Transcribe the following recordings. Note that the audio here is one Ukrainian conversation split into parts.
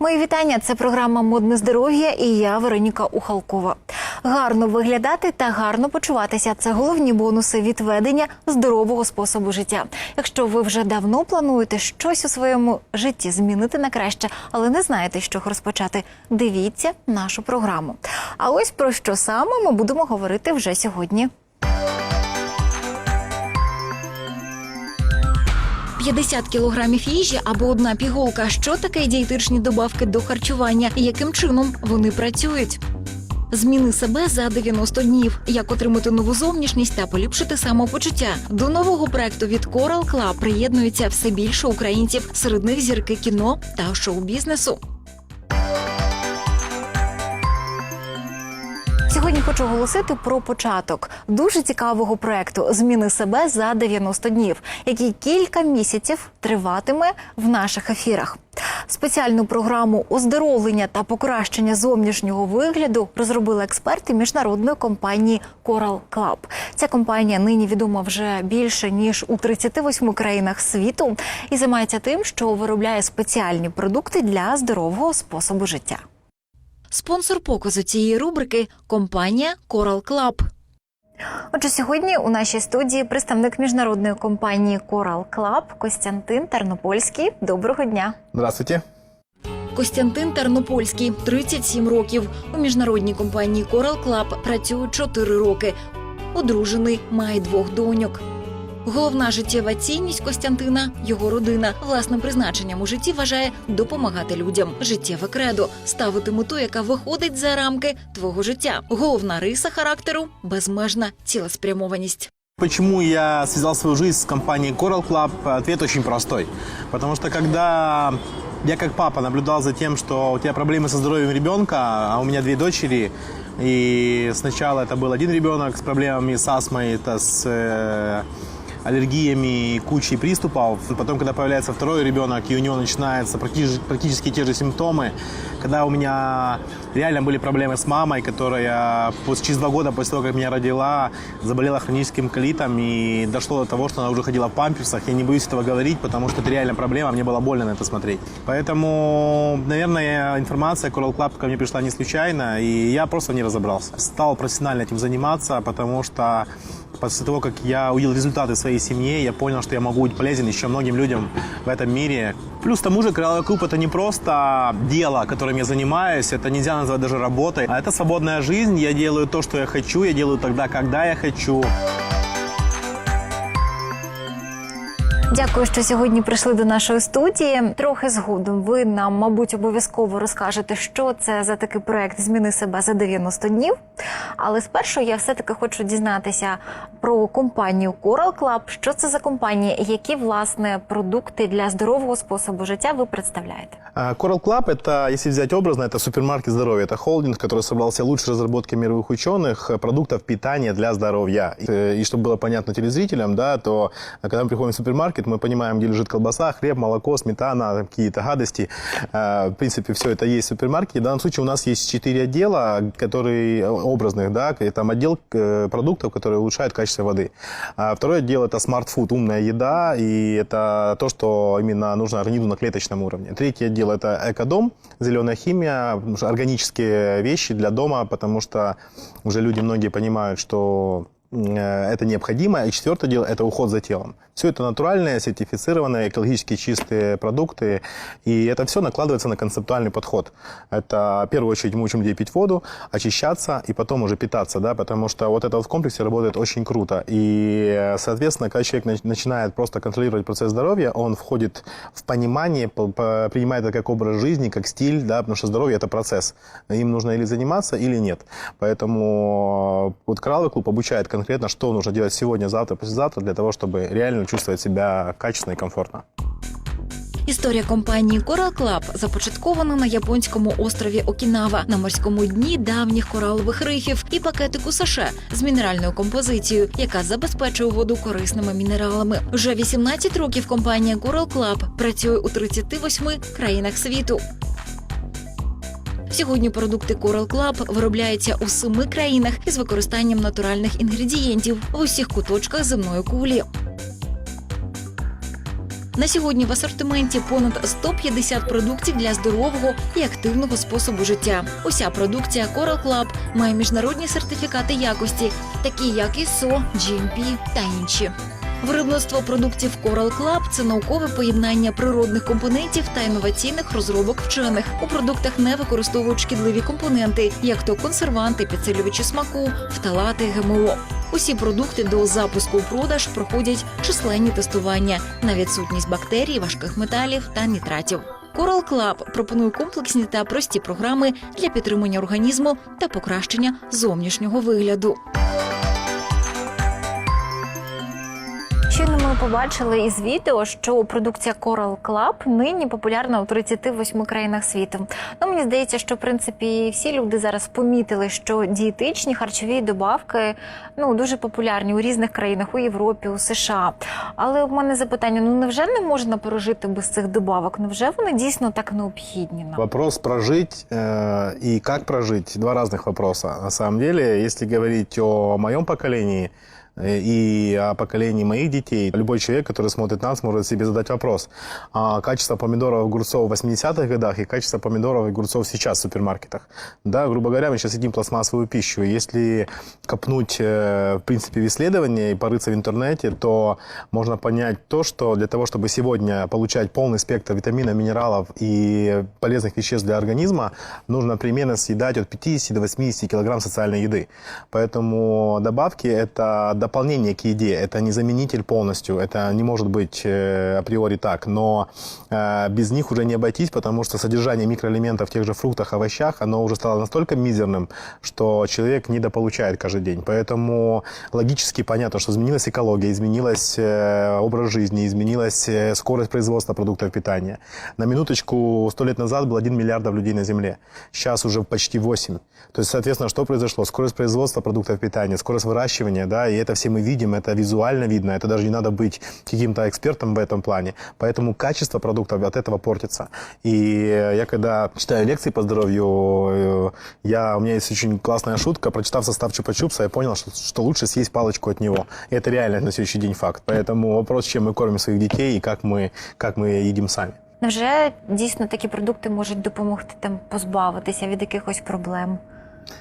Мої вітання. Це програма Модне здоров'я і я Вероніка Ухалкова. Гарно виглядати та гарно почуватися це головні бонуси від ведення здорового способу життя. Якщо ви вже давно плануєте щось у своєму житті змінити на краще, але не знаєте, з чого розпочати, дивіться нашу програму. А ось про що саме ми будемо говорити вже сьогодні. 50 кілограмів їжі або одна пігулка. Що таке дієтичні добавки до харчування і яким чином вони працюють? Зміни себе за 90 днів. Як отримати нову зовнішність та поліпшити самопочуття. До нового проекту від Coral Club приєднується все більше українців, серед них зірки кіно та шоу-бізнесу. Хочу оголосити про початок дуже цікавого проекту Зміни себе за 90 днів, який кілька місяців триватиме в наших ефірах. Спеціальну програму оздоровлення та покращення зовнішнього вигляду розробили експерти міжнародної компанії Coral Club. Ця компанія нині відома вже більше ніж у 38 країнах світу і займається тим, що виробляє спеціальні продукти для здорового способу життя. Спонсор показу цієї рубрики компанія Coral Club. Отже, сьогодні у нашій студії представник міжнародної компанії Coral Club Костянтин Тернопольський. Доброго дня. Здравствуйте. Костянтин Тернопольський, 37 років. У міжнародній компанії Coral Club працює 4 роки. Одружений, має двох доньок. Головна життєва цінність Костянтина його родина. Власним призначенням у житті вважає допомагати людям. Життєве кредо ставити мету, яка виходить за рамки твого життя. Головна риса характеру безмежна цілеспрямованість. Почему я связал свою жизнь с компанией Coral Club? Ответ очень простой. Потому что когда я как папа наблюдал за тем, что у тебя проблемы со здоровьем ребенка, а у меня две дочери, и сначала это был один ребенок с проблемами с астмой, это с э, аллергиями и кучей приступов. Потом, когда появляется второй ребенок, и у него начинаются практически, практически те же симптомы, когда у меня реально были проблемы с мамой, которая через два года после того, как меня родила, заболела хроническим колитом и дошло до того, что она уже ходила в памперсах. Я не боюсь этого говорить, потому что это реально проблема, мне было больно на это смотреть. Поэтому, наверное, информация Coral Club ко мне пришла не случайно, и я просто не разобрался. Стал профессионально этим заниматься, потому что После того, как я увидел результаты в своей семье, я понял, что я могу быть полезен еще многим людям в этом мире. Плюс к тому же Коралловый клуб это не просто дело, которым я занимаюсь, это нельзя назвать даже работой, а это свободная жизнь, я делаю то, что я хочу, я делаю тогда, когда я хочу. Дякую, що сьогодні прийшли до нашої студії. Трохи згодом ви нам, мабуть, обов'язково розкажете, що це за такий проект Зміни себе за 90 днів. Але спершу я все-таки хочу дізнатися про компанію Coral Club. Що це за компанія, і які власне продукти для здорового способу життя ви представляєте? А, Coral Club это, если взять образно, это супермаркет здоровья. Это холдинг, который собрал все лучшие разработки мировых ученых э, продуктов питания для здоровья. Э, И чтобы было понятно телезрителям, да, то э, когда мы приходим в супермаркет, мы понимаем, где лежит колбаса, хлеб, молоко, сметана, какие-то гадости. Э, В принципе, все это есть в супермаркете. В данном случае у нас есть четыре отдела, которые э, образных, да, там отдел э, продуктов, которые улучшают качество воды. А второй отдел это смарт фуд, умная еда, и это то, что именно нужно организму на клеточном уровне. Третий отдел это экодом, зеленая химия, органические вещи для дома, потому что уже люди многие понимают, что это необходимо. И четвертое дело – это уход за телом. Все это натуральные, сертифицированные, экологически чистые продукты. И это все накладывается на концептуальный подход. Это, в первую очередь, мы учим людей пить воду, очищаться и потом уже питаться, да, потому что вот это в комплексе работает очень круто. И, э, соответственно, когда человек нач- начинает просто контролировать процесс здоровья, он входит в понимание, по- по- принимает это как образ жизни, как стиль, да, потому что здоровье – это процесс. Им нужно или заниматься, или нет. Поэтому э, вот Коралловый клуб обучает конкретно, что нужно делать сегодня, завтра, послезавтра, для того, чтобы реально чувствовать себя качественно и комфортно. Історія компанії Coral Club започаткована на японському острові Окінава на морському дні давніх коралових рифів і пакетику саше з мінеральною композицією, яка забезпечує воду корисними мінералами. Вже 18 років компанія Coral Club працює у 38 країнах світу. Сьогодні продукти Coral Club виробляються у семи країнах із використанням натуральних інгредієнтів в усіх куточках земної кулі. На сьогодні в асортименті понад 150 продуктів для здорового і активного способу життя. Уся продукція Coral Club має міжнародні сертифікати якості, такі як ISO, GMP та інші. Виробництво продуктів Coral Club – це наукове поєднання природних компонентів та інноваційних розробок вчених. У продуктах не використовують шкідливі компоненти, як то консерванти, підсилювачі смаку, фталати, ГМО. Усі продукти до запуску у продаж проходять численні тестування на відсутність бактерій, важких металів та нітратів. Coral Club пропонує комплексні та прості програми для підтримання організму та покращення зовнішнього вигляду. побачили із відео, що продукція Coral Club нині популярна у 38 країнах світу. Ну мені здається, що в принципі всі люди зараз помітили, що дієтичні харчові добавки ну дуже популярні у різних країнах, у Європі, у США. Але в мене запитання: ну невже не можна прожити без цих добавок? Невже вони дійсно так необхідні нам? Вопрос прожить э, и как прожить два разных вопроса. На самом деле, если говорить о моем поколении э, И о поколении моих детей, любой человек, который смотрит нас, может себе задать вопрос. А качество помидоров и огурцов в 80-х годах и качество помидоров и огурцов сейчас в супермаркетах. Да, грубо говоря, мы сейчас едим пластмассовую пищу. Если копнуть, э, в принципе, в исследования и порыться в интернете, то можно понять то, что для того, чтобы сегодня получать полный спектр витаминов, минералов и полезных веществ для организма, нужно примерно съедать от 50 до 80 килограмм социальной еды. Поэтому добавки – это дополнение к еде, это не заменитель полностью, это не может быть э, априори так, но э, без них уже не обойтись, потому что содержание микроэлементов в тех же фруктах, овощах, оно уже стало настолько мизерным, что человек недополучает каждый день. Поэтому логически понятно, что изменилась экология, изменилась э, образ жизни, изменилась скорость производства продуктов питания. На минуточку, сто лет назад было 1 миллиардов людей на Земле. Сейчас уже почти 8. То есть, соответственно, что произошло? Скорость производства продуктов питания, скорость выращивания, да, и это все мы видим, это визуально видно, это даже не надо быть каким-то экспертом в этом плане. Поэтому качество продуктов от этого портится. И э, я когда читаю лекции по здоровью, э, я, у меня есть очень классная шутка, прочитав состав чупа-чупса, я понял, что, что лучше съесть палочку от него. И это реально на следующий день факт. Поэтому вопрос, чем мы кормим своих детей и как мы, как мы едим сами. Невже дійсно такі продукти можуть допомогти там позбавитися від якихось проблем?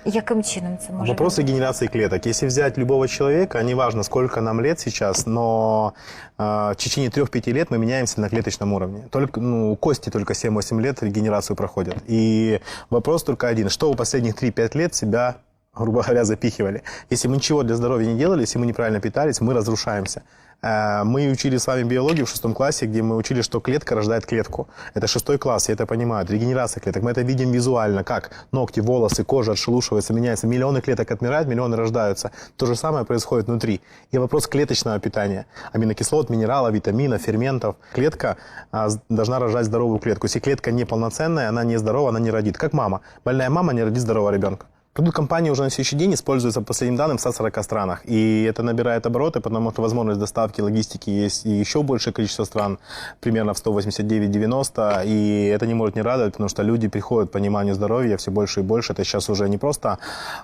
Яким чином це може Вопрос регенерации клеток. Если взять любого человека, неважно, сколько нам лет сейчас, но э, в течение 3-5 лет мы меняемся на клеточном уровне. Только, ну, кости только 7-8 лет регенерацию проходят. И вопрос только один. Что у последних 3-5 лет себя грубо говоря, запихивали. Если мы ничего для здоровья не делали, если мы неправильно питались, мы разрушаемся. Э, Мы учили с вами биологию в шестом классе, где мы учили, что клетка рождает клетку. Это шестой класс, я это понимаю. Регенерация клеток. Мы это видим визуально, как ногти, волосы, кожа отшелушивается, меняется. Миллионы клеток отмирают, миллионы рождаются. То же самое происходит внутри. И вопрос клеточного питания. Аминокислот, минералов, витаминов, ферментов. Клетка а, должна рожать здоровую клетку. Если клетка неполноценная, она нездорова, она не родит. Как мама. Больная мама не родит здорового ребенка. Продукт компании уже на следующий день используется, по последним данным, в 140 странах. И это набирает обороты, потому что возможность доставки, логистики есть и еще большее количество стран, примерно в 189-90. И это не может не радовать, потому что люди приходят к пониманию здоровья все больше и больше. Это сейчас уже не просто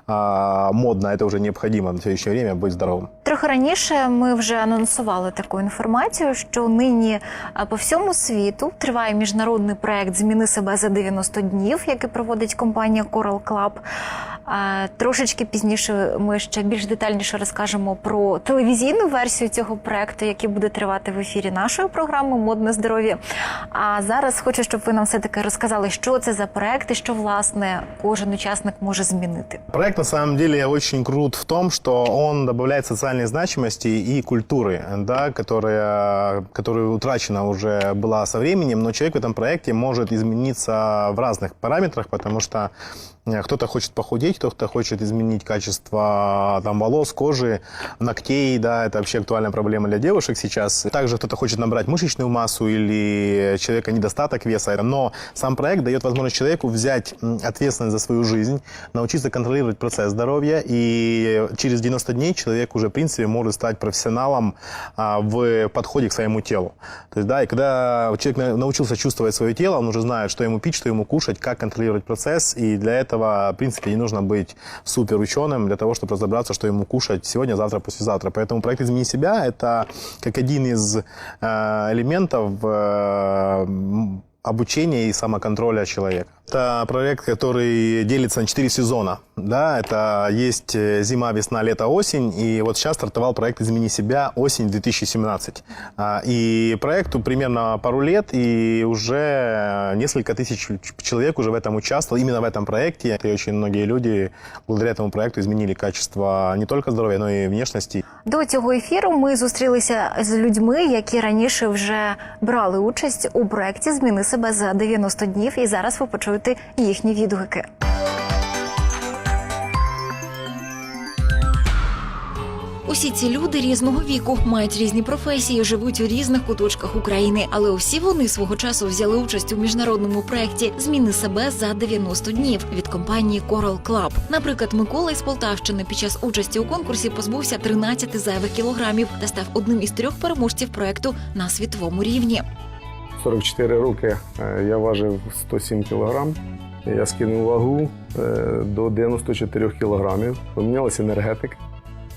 а, модно, это уже необходимо в следующее время быть здоровым. Трохи раніше ми вже анонсували таку інформацію, що нині а, по всьому світу триває міжнародний проект Зміни себе за 90 днів, який проводить компанія Coral Club. А, Трошечки пізніше ми ще більш детальніше розкажемо про телевізійну версію цього проекту, який буде тривати в ефірі нашої програми Модне здоров'я. А зараз хочу, щоб ви нам все таки розказали, що це за проект і що власне кожен учасник може змінити. Проект на самом деле очень крут в том, что он добавляет социальной значимости и культуры, да, которая, которая утрачена уже была со временем, но человек в этом проекте может измениться в разных параметрах, потому что э, кто-то хочет похудеть, кто-то хочет изменить качество там, волос, кожи, ногтей, да, это вообще актуальная проблема для девушек сейчас. Также кто-то хочет набрать мышечную массу или человека недостаток веса, но сам проект дает возможность человеку взять ответственность за свою жизнь, научиться контролировать процесс здоровья, и через 90 дней человек уже, в принципе, может стать профессионалом а, в подходе к своему телу. То есть, да, и когда человек на- научился чувствовать свое тело, он уже знает, что ему пить, что ему кушать, как контролировать процесс, и для этого, в принципе, не нужно быть супер ученым для того, чтобы разобраться, что ему кушать сегодня, завтра, послезавтра. Поэтому проект «Измени себя» — это как один из э, элементов э, м, обучения и самоконтроля человека. Это проект, который делится на 4 сезона. Да, это есть э, зима, весна, лето, осень. И вот сейчас стартовал проект «Измени себя. Осень 2017». А, И проекту примерно пару лет, и уже несколько тысяч человек уже в этом участвовало, именно в этом проекте. И очень многие люди благодаря этому проекту изменили качество не только здоровья, но и внешности. До цього ефіру ми зустрілися з людьми, які раніше вже брали участь у проєкті Зміни себе за 90 днів. І зараз ви почуєте їхні відгуки. Усі ці люди різного віку мають різні професії, живуть у різних куточках України, але усі вони свого часу взяли участь у міжнародному проєкті Зміни себе за 90 днів від компанії Coral Club. Наприклад, Микола із Полтавщини під час участі у конкурсі позбувся 13 зайвих кілограмів та став одним із трьох переможців проєкту на світовому рівні. 44 роки е, я важив 107 кілограм. Я скинув вагу е, до 94 кілограмів. Помінялася енергетика,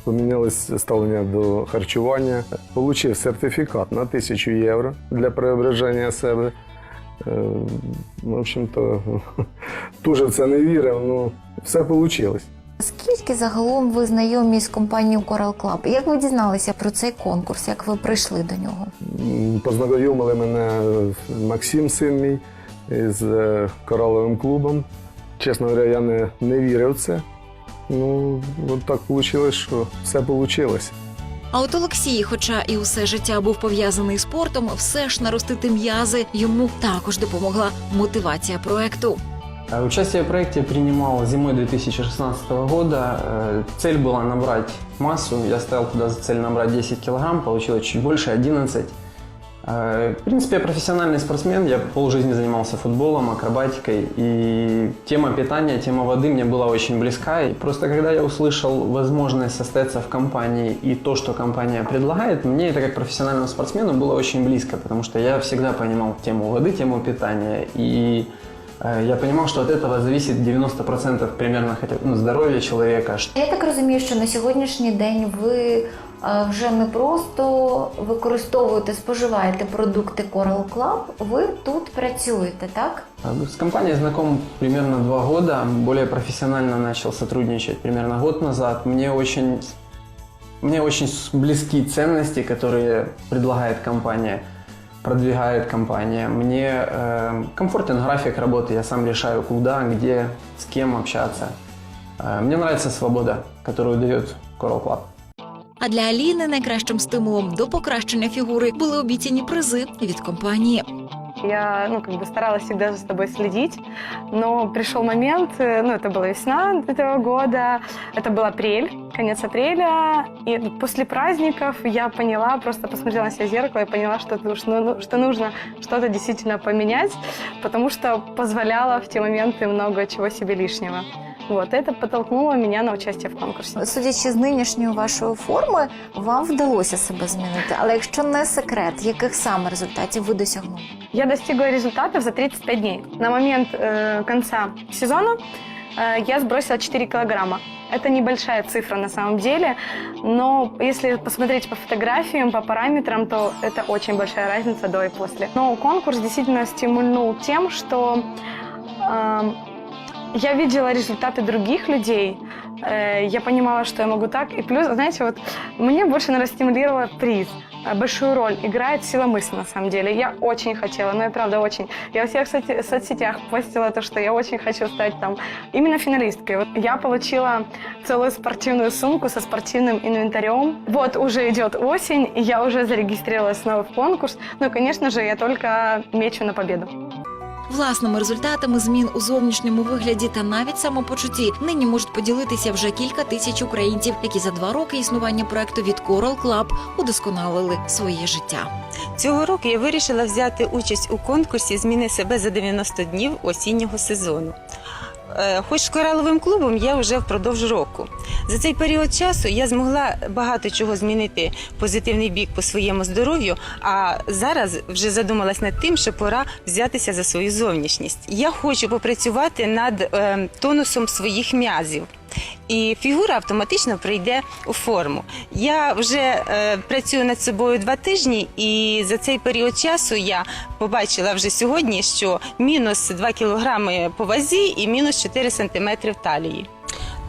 помінялось ставлення до харчування. Получив сертифікат на 1000 євро для преображення себе. Е, В общем-то, дуже в це не вірив, але все вийшло. Скільки загалом ви знайомі з компанією Coral Club? Як ви дізналися про цей конкурс? Як ви прийшли до нього? Познайомили мене Максим, син мій, із е, кораловим клубом. Чесно говоря, я не, не вірив в це. Ну, от так вийшло, що все вийшло. А от Олексій, хоча і усе життя був пов'язаний з спортом, все ж наростити м'язи йому також допомогла мотивація проекту. Э, Участие в проекте принимал зимой 2016 года. Э, Цель была набрать массу. Я ставил туда за цель набрать 10 килограмм, получилось чуть больше 11. Э, В принципе, я профессиональный спортсмен. Я полжизни занимался футболом, акробатикой. И тема питания, тема воды мне была очень близка. И просто когда я услышал возможность состояться в компании и то, что компания предлагает, мне это как профессиональному спортсмену было очень близко, потому что я всегда понимал тему воды, тему питания. И Я понимал, что от этого зависит 90% примерно хотя, ну, здоровья человека. Я так розумію, що на сьогоднішній день ви е, вже не просто використовуєте, споживаєте продукти Coral Club, ви тут працюєте, так? С компанией знаком примерно два года. Более профессионально начал сотрудничать примерно год назад. Мне очень, мне очень близки ценности, которые предлагает компания, продвигает компания. Мне э, комфортен график работы. Я сам решаю, куда, где, с кем общаться. Э, мне нравится свобода, которую дает Coral Club. А для Аліни найкращим стимулом до покращення фігури були обіцяні призи від компанії. Я, ну, как бы старалась всегда за тобой следить, но пришел момент, э, ну, это была весна этого года, это был апрель, конец апреля, и после праздников я поняла, просто посмотрела на себя в зеркало и поняла, что, ну, что, ну, что нужно что-то действительно поменять, потому что позволяла в те моменты много чего себе лишнего. Вот, это подтолкнуло меня на участие в конкурсе. Судячи з нинішньої вашої форми, вам вдалося себе змінити. Але якщо не секрет, яких саме результатів ви досягнули? Я достигла результатов за 35 дней. На момент э, конца сезона э, я сбросила 4 килограмма. Это небольшая цифра на самом деле, но если посмотреть по фотографиям, по параметрам, то это очень большая разница до и после. Но конкурс действительно стимульнул тем, что эм, я видела результаты других людей, э, я понимала, что я могу так. И плюс, знаете, вот мне больше, наверное, приз. Э, Большую роль играет сила мысли, на самом деле. Я очень хотела, ну и правда очень. Я во всех соци- соцсетях постила то, что я очень хочу стать там именно финалисткой. Вот я получила целую спортивную сумку со спортивным инвентарем. Вот уже идет осень, и я уже зарегистрировалась снова в конкурс. Ну и, конечно же, я только мечу на победу. Власними результатами змін у зовнішньому вигляді та навіть самопочутті нині можуть поділитися вже кілька тисяч українців, які за два роки існування проекту від Coral Club удосконалили своє життя. Цього року я вирішила взяти участь у конкурсі Зміни себе за 90 днів осіннього сезону. Е, Хоч кораловим клубом я вже впродовж року. За цей період часу я змогла багато чого змінити позитивний бік по своєму здоров'ю. А зараз вже задумалась над тим, що пора взятися за свою зовнішність. Я хочу попрацювати над е, тонусом своїх м'язів. І фігура автоматично прийде у форму. Я вже е, працюю над собою два тижні, і за цей період часу я побачила вже сьогодні, що мінус 2 кілограми по вазі і мінус 4 сантиметри в талії.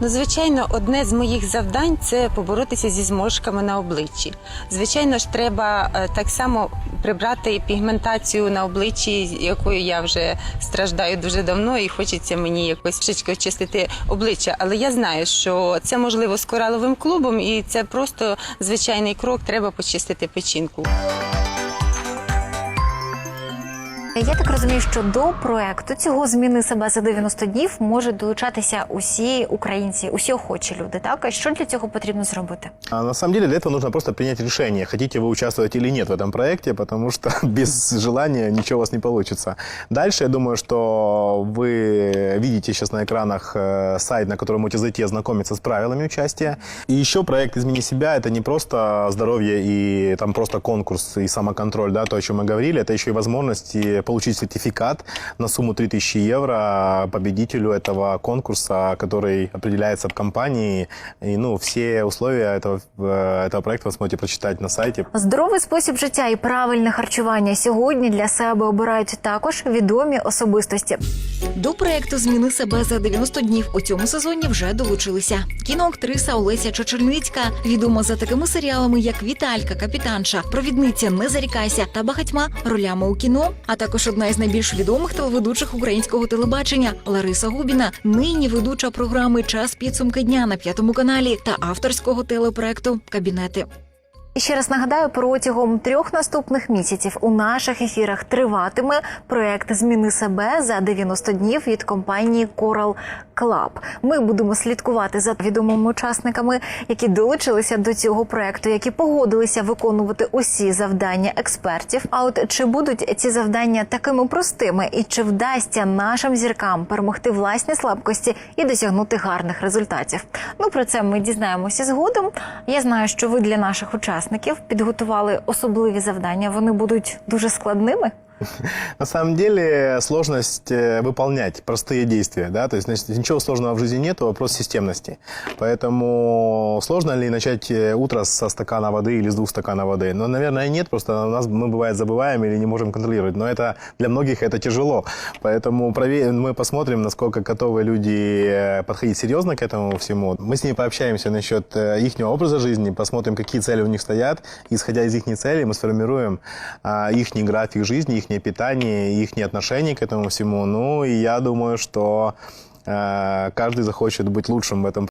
Ну, звичайно, одне з моїх завдань це поборотися зі зморшками на обличчі. Звичайно ж, треба е, так само прибрати пігментацію на обличчі, якою я вже страждаю дуже давно, і хочеться мені якось трішечки очистити обличчя. Але я знаю, що це можливо з кораловим клубом, і це просто звичайний крок. Треба почистити печінку. Я так розумію, що до проекту цього зміни себе за 90 днів можуть долучатися усі українці, усі охочі люди. Так а що для цього потрібно зробити? А на самом деле для этого нужно просто принять решение, хотите вы участвовать или нет в этом проекте, потому что без желания ничего у вас не получится. Дальше, я думаю, что вы видите сейчас на экранах э, сайт, на который можете зайти и ознакомиться с правилами участия. И еще проект «Измени себя» — это не просто здоровье и там просто конкурс и самоконтроль, да, то, о чем мы говорили, это еще и возможность и получить сертификат на сумму 3000 евро победителю этого конкурса, который определяется в компании. И, ну, все условия этого, э, этого проекта вы сможете прочитать на сайте. Здоровий спосіб життя і правильне харчування сьогодні для себе обирають також відомі особистості. До проекту Зміни себе за 90 днів у цьому сезоні вже долучилися. Кіноактриса Олеся Чочерницька, відома за такими серіалами, як Віталька, Капітанша, Провідниця, Не зарікайся та багатьма ролями у кіно. А також одна із найбільш відомих телеведучих українського телебачення Лариса Губіна, нині ведуча програми Час підсумки дня на п'ятому каналі та авторського телепроекту Кабінети. Ще раз нагадаю, протягом трьох наступних місяців у наших ефірах триватиме проект Зміни себе за 90 днів від компанії Coral Club. Ми будемо слідкувати за відомими учасниками, які долучилися до цього проекту, які погодилися виконувати усі завдання експертів. А от чи будуть ці завдання такими простими, і чи вдасться нашим зіркам перемогти власні слабкості і досягнути гарних результатів? Ну про це ми дізнаємося згодом. Я знаю, що ви для наших учасників підготували особливі завдання. Вони будуть дуже складними. На самом деле сложность э, выполнять простые действия, да, то есть значит, ничего сложного в жизни нет, вопрос системности. Поэтому сложно ли начать э, утро со стакана воды или с двух стаканов воды? Ну, наверное, нет, просто у нас мы бывает забываем или не можем контролировать, но это для многих это тяжело. Поэтому прове- мы посмотрим, насколько готовы люди э, подходить серьезно к этому всему. Мы с ними пообщаемся насчет их образа жизни, посмотрим, какие цели у них стоят. Исходя из их целей, мы сформируем а, их график жизни, их питание, их отношение к этому всему. Ну, и я думаю, что э, каждый захочет быть лучшим в этом